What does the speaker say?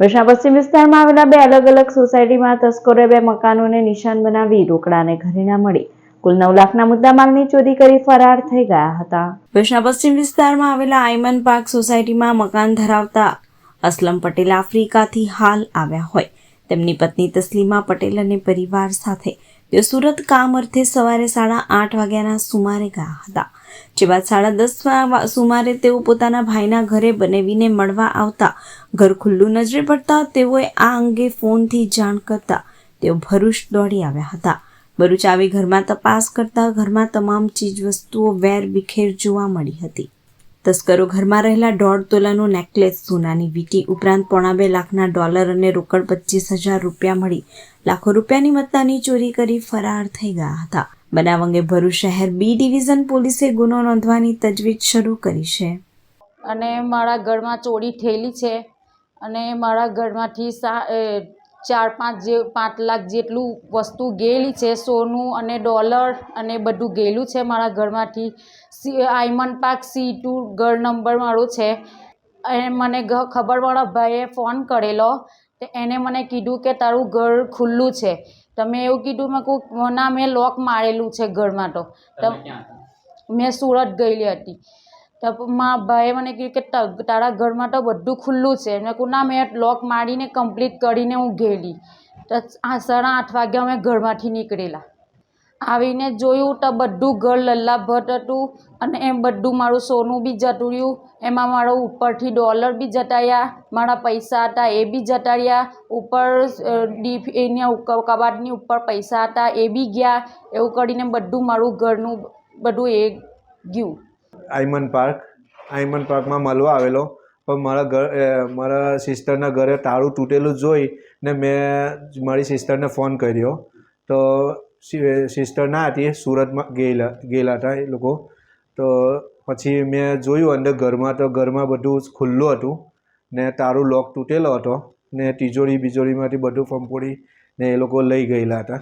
ભરૂચના પશ્ચિમ વિસ્તારમાં આવેલા બે અલગ અલગ સોસાયટીમાં તસ્કરોએ બે મકાનોને નિશાન બનાવી રોકડાને ઘરે ના મળી. કુલ નવ લાખના મુદ્દામાલની ચોરી કરી ફરાર થઈ ગયા હતા. ભરૂચના પશ્ચિમ વિસ્તારમાં આવેલા આયમન પાર્ક સોસાયટીમાં મકાન ધરાવતા અસલમ પટેલ આફ્રિકાથી હાલ આવ્યા હોય. તેમની પત્ની તસ્લીમા પટેલ અને પરિવાર સાથે તેઓ સુરત કામ અર્થે સવારે સાડા આઠ વાગ્યાના સુમારે ગયા હતા. જે બાદ સાડા દસ સુમારે તેઓ પોતાના ભાઈના ઘરે બનેવીને મળવા આવતા. ઘર ખુલ્લું નજરે પડતા તેઓએ આ અંગે ફોનથી જાણ કરતા તેઓ ભરૂચ દોડી આવ્યા હતા. ભરૂચ આવી ઘરમાં તપાસ કરતા ઘરમાં તમામ ચીજવસ્તુઓ વેર વિખેર જોવા મળી હતી. તસ્કરો ઘરમાં રહેલા દોઢ તોલાનું નેકલેસ, સોનાની વીંટી ઉપરાંત પોણા બે લાખના ડોલર અને રોકડ પચીસ હજાર રૂપિયા મળી. લાખો રૂપિયાની મત્તાની ચોરી કરી ફરાર થઈ ગયા હતા. બનાવ અંગે ભરૂચ શહેર બી ડિવિઝન પોલીસે ગુનો નોંધવાની તજવીજ શરૂ કરી છે. અને મારા ઘરમાં ચોરી થયેલી છે. અને મારા ઘરમાંથી સા ચાર પાંચ જે પાંચ લાખ જેટલું વસ્તુ ગયેલી છે સોનું અને ડોલર અને બધું ગયેલું છે મારા ઘરમાંથી. C Ayman park C two ઘર નંબર મારો છે. એ મને ગ- ખબર મારા ભાઈએ ફોન કરેલો. તો એને મને કીધું કે તારું ઘર ખુલ્લું છે. તમે એવું કીધું મેં કહું ના મેં લોક મારેલું છે ઘરમાં તો. તો મેં સુરત ગયેલી હતી. તો મારા ભાઈએ મને કીધું કે તારા ઘરમાં તો બધું ખુલ્લું છે. મેં કહું ના, મેં લોક મારીને કમ્પ્લીટ કરીને હું ગયેલી. તો આ સાડા આઠ વાગે અમે ઘરમાંથી નીકળેલા. આવીને જોયું તો બધું ઘર લલ્લાભટ હતું અને એમ બધું મારું સોનું બી જતું રહ્યું. એમાં મારો ઉપરથી ડોલર બી જતા મારા પૈસા હતા એ બી જતાડ્યા ઉપર ડીફ, એના કબાટની ઉપર પૈસા હતા એ બી ગયા. એવું કરીને બધું મારું ઘરનું બધું એ ગયું. આયમન પાર્ક. આયમન પાર્કમાં મળવા આવેલો. પણ મારા ઘર મારા સિસ્ટરના ઘરે તાળું તૂટેલું જોઈ ને મેં મારી સિસ્ટરને ફોન કર્યો. તો સિસ્ટર ના હતી, સુરતમાં ગયેલા ગયેલા હતા એ લોકો. તો પછી મેં જોયું અંદર ઘરમાં, તો ઘરમાં બધું ખુલ્લું હતું ને તારું લોક તૂટેલો હતો ને તિજોરી બિજોરીમાંથી બધું ફંફોડી ને એ લોકો લઈ ગયેલા હતા.